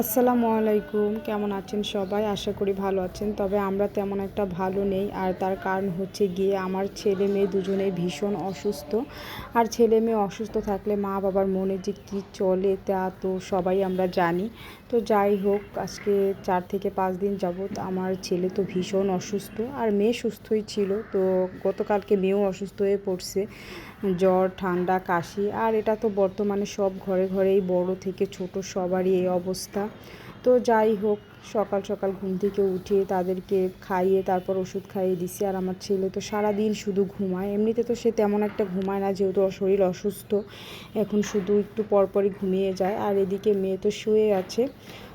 আসসালামু আলাইকুম, কেমন আছেন সবাই? আশা করি ভালো আছেন, তবে আমরা তেমন একটা ভালো নেই। আর তার কারণ হচ্ছে গিয়ে আমার ছেলে মেয়ে দুজনেই ভীষণ অসুস্থ। আর ছেলে মেয়ে অসুস্থ থাকলে মা বাবার মনে যে কী চলে তা তো সবাই আমরা জানি। তো যাই হোক, আজকে চার থেকে পাঁচ দিন যাবৎ আমার ছেলে তো ভীষণ অসুস্থ। আর মেয়ে সুস্থই ছিল, তো গতকালকে মেয়েও অসুস্থ হয়ে পড়ছে। জ্বর, ঠান্ডা, কাশি, আর এটা তো বর্তমানে সব ঘরে ঘরেই বড় থেকে ছোট সবারই এই অবস্থা। তো যাই হোক, সকাল সকাল ঘুম থেকে উঠে তাদেরকে খাইয়ে তারপর ওষুধ খাইয়ে দিছি। আর আমার ছেলে তো সারা দিন শুধু ঘুমায়। এমনিতে তো সে তেমন একটা ঘুমায় না, যেহেতু শরীর অসুস্থ। এখন শুধু একটু পরপরই ঘুমিয়ে যায়। আর এদিকে মেয়ে তো শুয়ে আছে।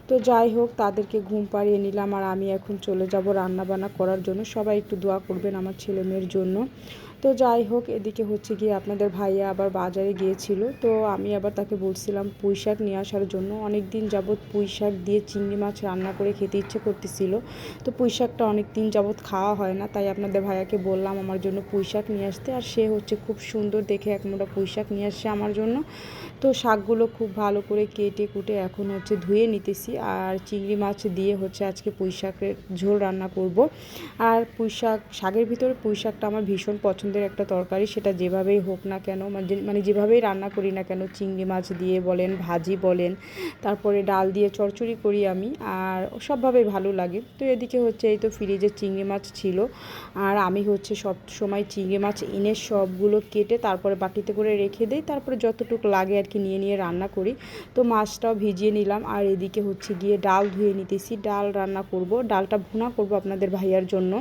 তো যাই হোক, তাদেরকে ঘুম পাড়িয়ে নিলাম। আর আমি এখন চলে যাব রান্নাবান্না করার জন্য। সবাই একটু দোয়া করবেন আমার ছেলে মেয়ের জন্য। তো যাই হোক, এদিকে হচ্ছে গিয়ে আপনাদের ভাইয়া আবার বাজারে গিয়েছিল। তো আমি আবার তাকে বলছিলাম পুঁই শাক নিয়ে আসার জন্য। অনেক দিন যাবৎ পুঁই শাক দিয়ে চিংড়ি মাছ রান্না করে খেতে ইচ্ছে করতেছিল। তো পুঁই শাকটা অনেক দিন যাবৎ খাওয়া হয় না, তাই আপনাদের ভাইয়াকে বললাম আমার জন্য পুঁই শাক নিয়ে আসতে। আর সে হচ্ছে খুব সুন্দর দেখে এক মোটা পুঁই শাক নিয়ে আসছে আমার জন্য। তো শাকগুলো খুব ভালো করে কেটে কুটে এখন হচ্ছে ধুয়ে নিতেছি। আর চিংড়ি মাছ দিয়ে হচ্ছে আজকে পুঁই শাকের ঝোল রান্না করব। আর পুঁই শাক, শাকের ভিতরে পুঁই শাকটা আমার ভীষণ পছন্দের একটা তরকারি, সেটা যেভাবেই হোক না কেন মানে যেভাবেই রান্না করি না কেন, চিংড়ি মাছ দিয়ে বলেন, ভাজি বলেন, তারপরে ডাল দিয়ে চড়চড়ি করি আমি, আর সবভাবেই ভালো লাগে। তো এদিকে হচ্ছে এই তো ফ্রিজে চিংড়ি মাছ ছিল, আর আমি হচ্ছে সব সময় চিংড়ি মাছ এনে সবগুলো কেটে তারপরে বাটিতে করে রেখে দিই, তারপরে যতটুকু লাগে আর কি নিয়ে নিয়ে রান্না করি। তো মাছটাও ভিজিয়ে নিলাম, আর এদিকে হচ্ছে গিয়ে ডাল ধুয়ে নিতেছি, ডাল রান্না করব, ডালটা ভুনা করব আপনাদের ভাইয়ার জন্য।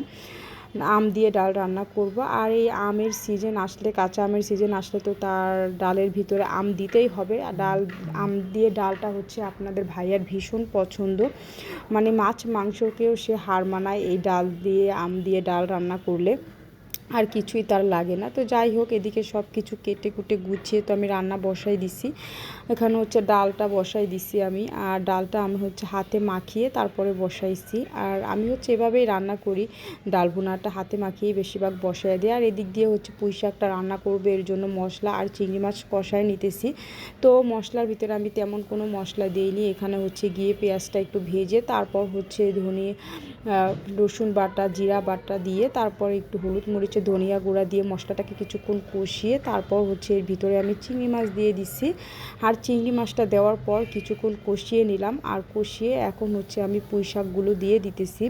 আম দিয়ে ডাল রান্না করব। আর এই আমের সিজন আসলে, কাঁচা আমের সিজন আসলে তো তার ডালের ভিতরে আম দিতেই হবে। আর ডাল, আম দিয়ে ডালটা হচ্ছে আপনাদের ভাইয়ার ভীষণ পছন্দ। মানে মাছ, মাংসকেও সে হার মানায় এই ডাল দিয়ে, আম দিয়ে ডাল রান্না করলে। আর কিছুই তার লাগে না। তো যাই হোক, এদিকে সব কিছু কেটে কুটে গুছিয়ে তো আমি রান্না বসাই দিছি। এখানে হচ্ছে ডালটা বসাই দিছি আমি। আর ডালটা আমি হচ্ছে হাতে মাখিয়ে তারপরে বসাইছি। আর আমি হচ্ছে এভাবেই রান্না করি। ডাল ভুনাটা হাতে মাখিয়ে বেশিরভাগ বসাই দিই। আর এদিক দিয়ে হচ্ছে পুঁই শাকটা রান্না করবে, এর জন্য মশলা আর চিংড়ি মাছ কষায় নিতেছি। তো মশলার ভিতরে আমি তেমন কোনো মশলা দিইনি। এখানে হচ্ছে গিয়ে পেঁয়াজটা একটু ভেজে তারপর হচ্ছে ধনে রসুন বাটা, জিরা বাটা দিয়ে তারপর একটু হলুদ মরিচের ধনিয়া গুঁড়া দিয়ে মশলাটাকে কিছুক্ষণ কষিয়ে তারপর হচ্ছে এর ভিতরে আমি চিংড়ি মাছ দিয়ে দিচ্ছি আর চিংড়ি মাছটা দেওয়ার পর কিছুক্ষণ কষিয়ে নিলাম। আর কষিয়ে এখন হচ্ছে আমি পুঁই শাকগুলো দিয়ে দিতেছি।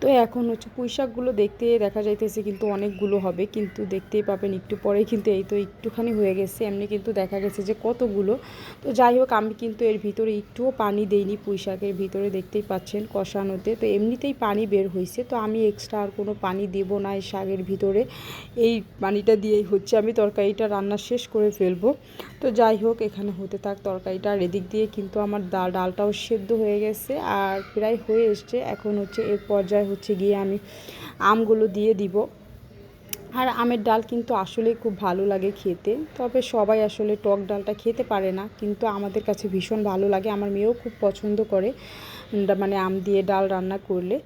তো এখন হচ্ছে পুঁই শাকগুলো দেখতে দেখা যাইতেছে কিন্তু অনেকগুলো হবে, কিন্তু দেখতেই পাবেন একটু পরে কিন্তু এই তো একটুখানি হয়ে গেছে। এমনি কিন্তু দেখা গেছে যে কতগুলো। তো যাই হোক, আমি কিন্তু এর ভিতরে একটুও পানি দেইনি পুঁই শাকের ভিতরে, দেখতেই পাচ্ছেন কষানোতে। তো এমনিতেই পানি বের হয়েছে তো আমি এক্সট্রা আর কোনো পানি দেব না এই শাকের ভিতরে। এই পানিটা দিয়েই হচ্ছে আমি তরকারিটা রান্না শেষ করে ফেলব। তো যাই হোক, এখানে হতে থাক তরকারিটা। আর এদিক দিয়ে কিন্তু আমার ডাল ডালটাও সেদ্ধ হয়ে গেছে, আর প্রায় হয়ে এসছে। এখন হচ্ছে এর পর্যায়ে হচ্ছে গিয়ে আমি আমগুলো দিয়ে দিব। আর আমের ডাল কিন্তু আসলে খুব ভালো লাগে খেতে। তবে সবাই আসলে টক ডালটা খেতে পারে না। কিন্তু আমাদের কাছে ভীষণ ভালো লাগে। আমার মেয়েও খুব পছন্দ করে মানে আম দিয়ে ডাল রান্না করলে।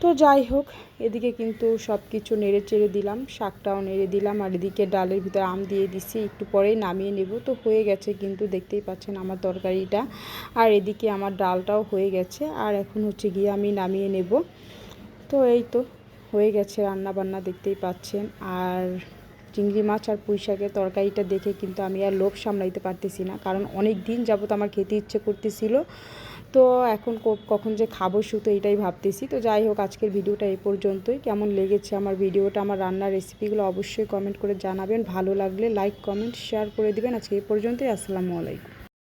তো যাই হোক, এদিকে কিন্তু সব কিছু নেড়ে চেড়ে দিলাম, শাকটাও নেড়ে দিলাম, আর এদিকে ডালের ভিতরে আম দিয়ে দিচ্ছি একটু পরেই নামিয়ে নেব। তো হয়ে গেছে কিন্তু, দেখতেই পাচ্ছেন আমার তরকারিটা। আর এদিকে আমার ডালটাও হয়ে গেছে, আর এখন হচ্ছে গিয়ে আমি নামিয়ে নেব। তো এই তো, হয়ে গেছে রান্না বান্না দেখতেই পাচ্ছেন। আর চিংড়ি মাছ আর পুঁই শাকের তরকারিটা দেখে কিন্তু আমি আর লোভ সামলাইতে পারতেছি না, কারণ অনেক দিন যাবত আমার খেতে ইচ্ছে করতেছিল। তো এখন কখন যে খাব শুধু এটাই ভাবতেছি। তো যাই হোক, আজকের ভিডিওটা এই পর্যন্তই। কেমন লেগেছে আমার ভিডিওটা, আমার রান্নার রেসিপিগুলো অবশ্যই কমেন্ট করে জানাবেন। ভালো লাগলে লাইক কমেন্ট শেয়ার করে দিবেন। আজকে এই পর্যন্তই। আসসালামু আলাইকুম।